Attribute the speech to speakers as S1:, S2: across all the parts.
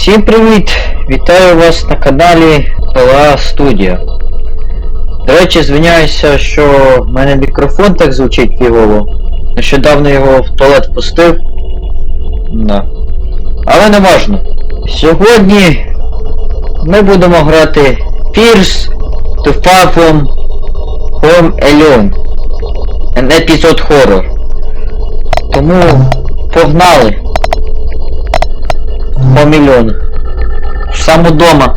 S1: Всім привіт! Вітаю вас на каналі ПЛА Студія. До речі, звиняюся, що в мене мікрофон так звучить фігово. Нещодавно його в туалет пустив. Да. Але не важно. Сьогодні ми будемо грати Fears to Far Home Alone. An episode horror. Тому погнали! По мільйону. Сам удома.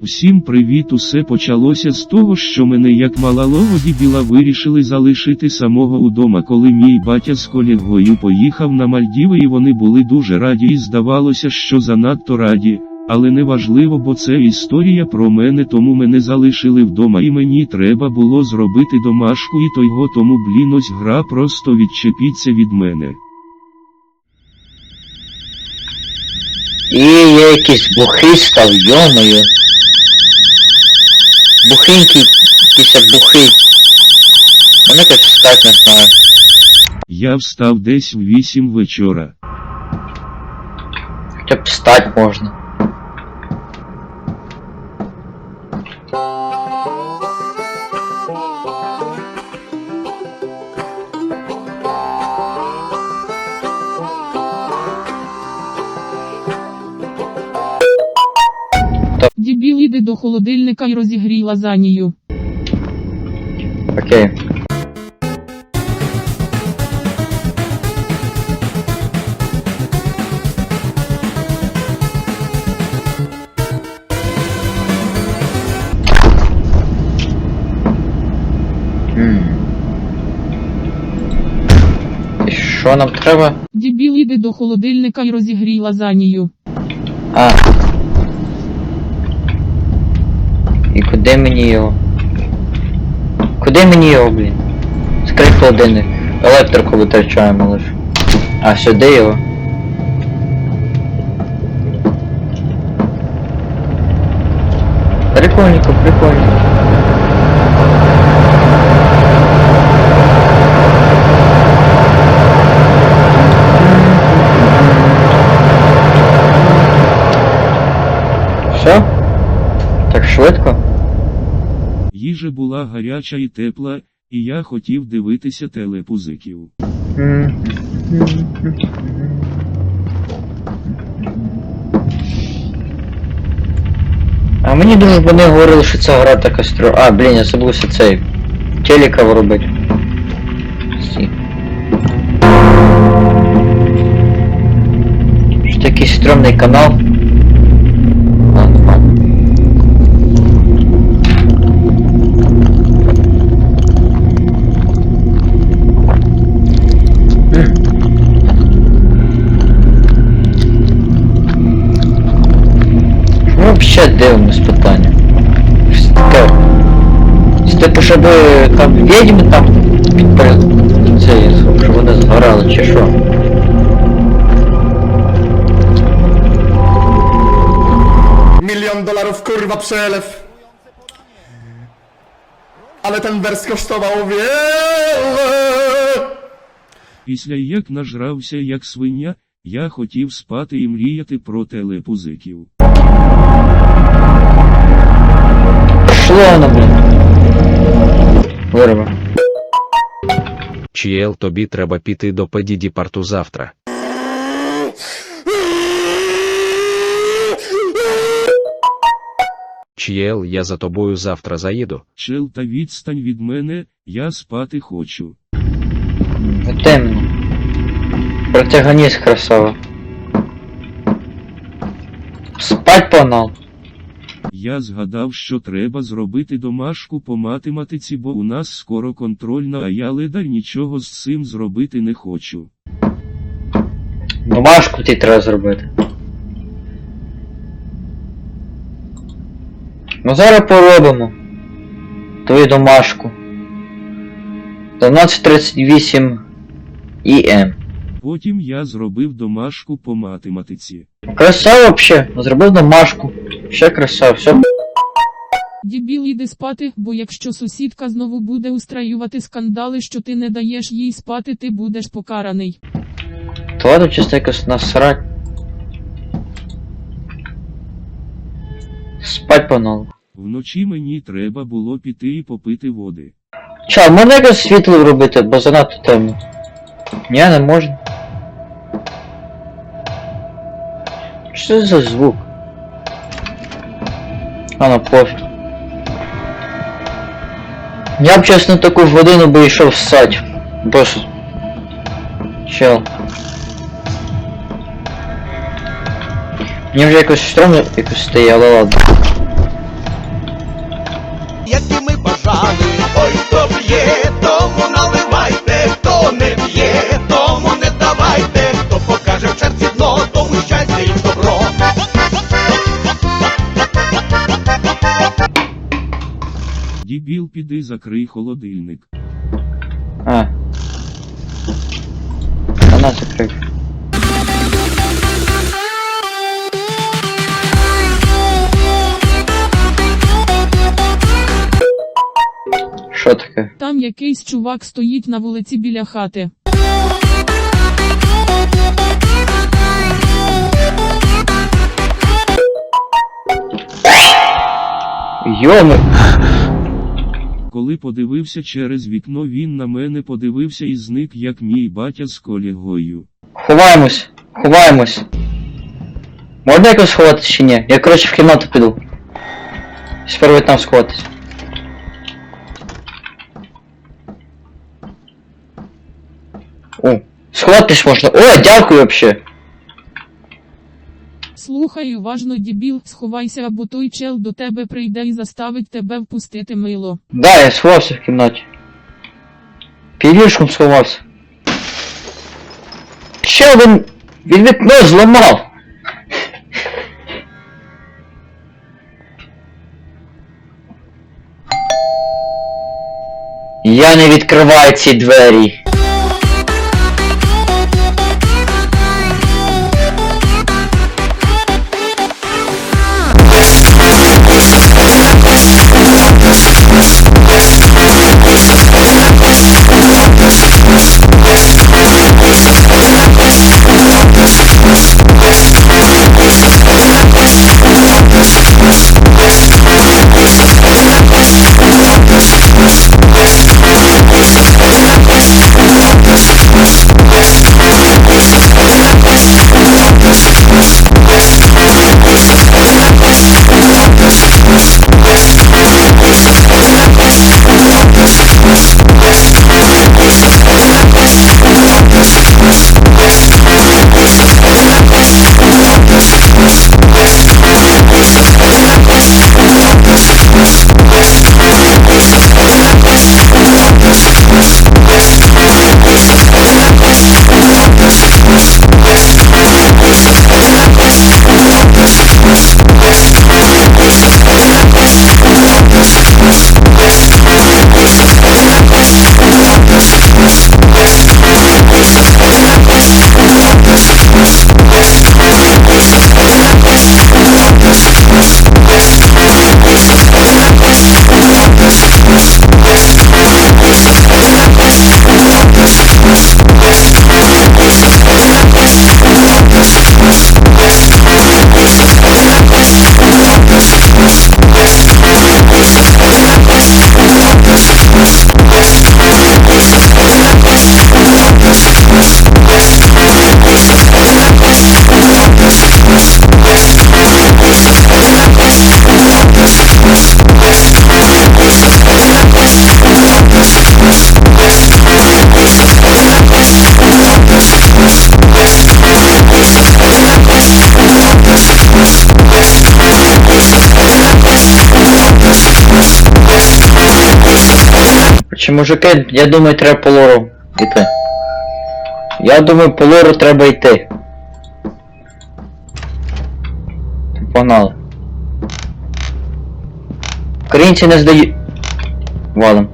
S2: Усім привіт! Усе почалося з того, що мене як малалого дібіла вирішили залишити самого удома, коли мій батя з колегою поїхав на Мальдіви і вони були дуже раді і здавалося, що занадто раді. Але не важливо, бо це історія про мене, тому мене залишили вдома і мені треба було зробити домашку і того тому блін ось гра просто відчепіться від мене.
S1: І я якийсь бухий став, йомою. Бухенький, після бухий. Мене якось встать не знаю.
S2: Я встав десь в 8 вечора.
S1: Хоча б встать можна.
S3: Дібіл іди до холодильника і розігрій лазанію.
S1: Окей. І що нам треба?
S3: Дібіл іди до холодильника і розігрій лазанію.
S1: А. І куди мені його? Куди мені його, блін? Скрий холодильник. Електрику витрачаємо лише. А сюди його. Прикольненько, прикольненько. Все? Так швидко?
S2: Їжа була гаряча і тепла, і я хотів дивитися телепузиків.
S1: А мені дуже вони говорили, що ця гра така стро... А, блін, я забувся цей. Телека виробити. Що такий стрьомний канал. Вообще дивимось питання. Щось таке. Типу, щоб там відьми там підпри... Це, щоб вони згорали, чи що?
S4: Milion dolarów kurwa przelew. Ale ten wers kosztował wiele.
S2: Після як нажрався як свиня, я хотів спати і мріяти про телепузиків.
S1: Пішло воно, блін. Вирва.
S5: Чіел, тобі треба піти до Педіді парту завтра. Чіел, я за тобою завтра заїду.
S2: Чел та відстань від мене, я спати хочу.
S1: Темно. Протагоніст красава. Спать погнал.
S2: Я згадав, що треба зробити домашку по математиці, бо у нас скоро контрольна, а я ледар нічого з цим зробити не хочу.
S1: Домашку ти треба зробити. Ну зараз поробимо. Твою домашку. 12.38 ІМ.
S2: Потім я зробив домашку по математиці.
S1: Красава вообще. Зробив домашку. Ще красава, все.
S3: Дібіл іди спати, бо якщо сусідка знову буде устраювати скандали, що ти не даєш їй спати, ти будеш покараний.
S1: То ладно, чисто якось насрать. Спать погнали.
S2: Вночі мені треба було піти і попити води.
S1: Ча, можна якось світло вробити, бо занадто темно. Ні, не можна. Це за звук? А ну пофіг. Я б чесно таку ж годину би йшов ссать. Боже. Чел. Мені вже якось стрьомно якось стає, ладно.
S6: які ми бажали. Ой, хто п'є, тому наливайте, хто не п'є, тому
S2: Дібіл, піди закрий холодильник.
S1: А. Вона закрив. Що таке?
S3: Там якийсь чувак стоїть на вулиці біля хати.
S1: Йоми.
S2: Коли подивився через вікно, він на мене подивився і зник, як мій батя з колегою.
S1: Ховаємось. Ховаємось. Можна якось сховатися чи ні? Я коротше в кімнату піду. Спробуй там сховатись. О, сховатись можна. О, дякую вообще.
S3: Слухай уважно, дібіл, сховайся, або той чел до тебе прийде і заставить тебе впустити мило.
S1: Да, я сховався в кімнаті. Під ліжком сховався. Ще він... Він вікно зламав. Я не відкриваю ці двері. Чи мужики, я думаю, треба по лору йти. Я думаю, по лору треба йти. Погнали. Українці не здають. Валим.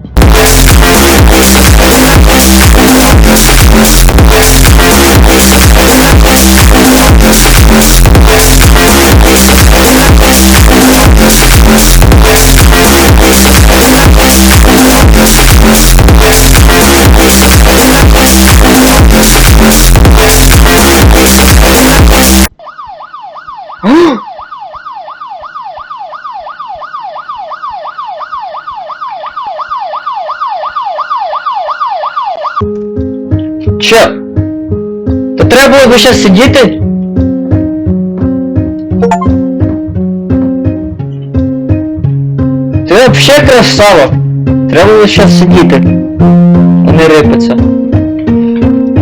S1: Що? То треба було б ще сидіти? Ти вообще красава. Треба було ще сидіти. А не рипатися.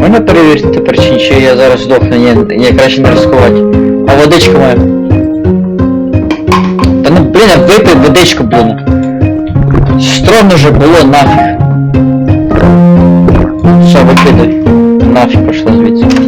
S1: Можна перевірити тепер, чи, я зараз здохну, ні, ні, краще не ризикувати. А водичка моя. Та ну блін, а випий водичку, блін. Стромно же було нафіг. Все, викидай. Нафіг пошла звідси.